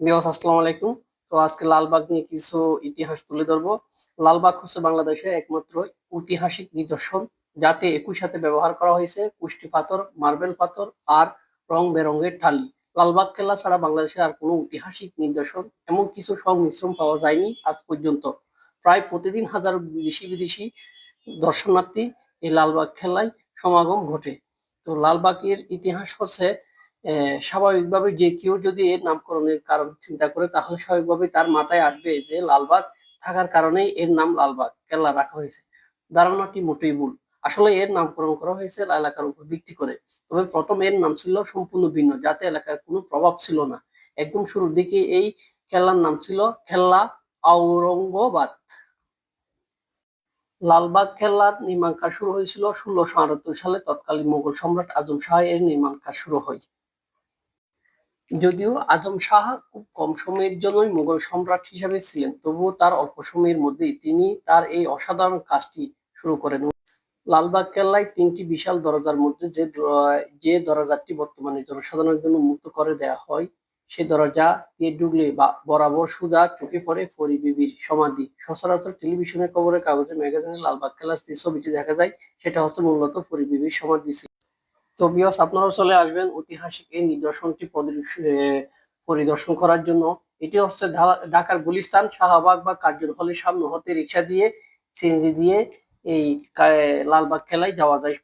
বিয়স আসসালামু আলাইকুম। তো আজকে লালবাগ নিয়ে কিছু ইতিহাস তুলে ধরবো। লালবাগ হচ্ছে বাংলাদেশের একমাত্র ঐতিহাসিক নিদর্শন। যাতে একই সাথে ব্যবহার করা হয়েছে কুষ্টি পাথর, মার্বেল পাথর আর রং বেরঙের টালি লালবাগ কেল্লা ছাড়া বাংলাদেশে আর কোনো ঐতিহাসিক নিদর্শন এমন কিছু সংমিশ্রণ পাওয়া যায়নি আজ পর্যন্ত। প্রায় প্রতিদিন হাজার বিদেশি বিদেশি দর্শনার্থী এই লালবাগ খেলায় সমাগম ঘটে। তো লালবাগের ইতিহাস হচ্ছে স্বাভাবিকভাবে যে কেউ যদি এর নামকরণের কারণ চিন্তা করে, তাহলে স্বাভাবিকভাবে তার মাথায় আসবে যে লালবাগ থাকার কারণেই এর নাম লালবাগ, কেল্লা রাখা হয়েছে। ধারণাটি মোটেই ভুল। আসলে এর নামকরণ করা হয়েছে এলাকার উপর ভিত্তি করে। তবে প্রথম এর নাম ছিল সম্পূর্ণ ভিন্ন, যাতে এলাকার কোনো প্রভাব ছিল না। একদম শুরুর দিকে এই খেলার নাম ছিল খেল্লা আওরঙ্গাবাদ লালবাগ খেলার নির্মাণ কাজ শুরু হয়েছিল ষোলোশো আটাত্তর সালে। তৎকালীন মোগল সম্রাট আজম শাহ এর নির্মাণ কাজ শুরু হয়। যদিও আজম শাহ খুব কম সময়ের জন্যই মুঘল সম্রাট হিসেবে ছিলেন, তবুও তার অল্প সময়ের মধ্যেই তিনি তার এই অসাধারণ কাজটি শুরু করেন। লালবাগ কেল্লায় তিনটি বিশাল দরজার মধ্যে যে যে দরজাটি বর্তমানে জনসাধারণের জন্য মুক্ত করে দেওয়া হয়, সে দরজা দিয়ে বা বরাবর সুদা চোখে পড়ে ফরি বিবির সমাধি। সচরাচর টেলিভিশনের খবরের কাগজে, ম্যাগাজিনে লালবাগ কেল্লার যে ছবিটি দেখা যায়, সেটা হচ্ছে মূলত ফরি বিবির সমাধি ছিল। তো বিয়স আপনারা চলে আসবেন ঐতিহাসিক এই নিদর্শনটি পরিদর্শ- পরিদর্শন করার জন্য। এটি হচ্ছে ঢাকার গুলিস্তান, শাহবাগ বা কার্জন হলের সামনে হতে রিক্সা দিয়ে, সিএনজি দিয়ে এই লালবাগ খেলায় যাওয়া যায়।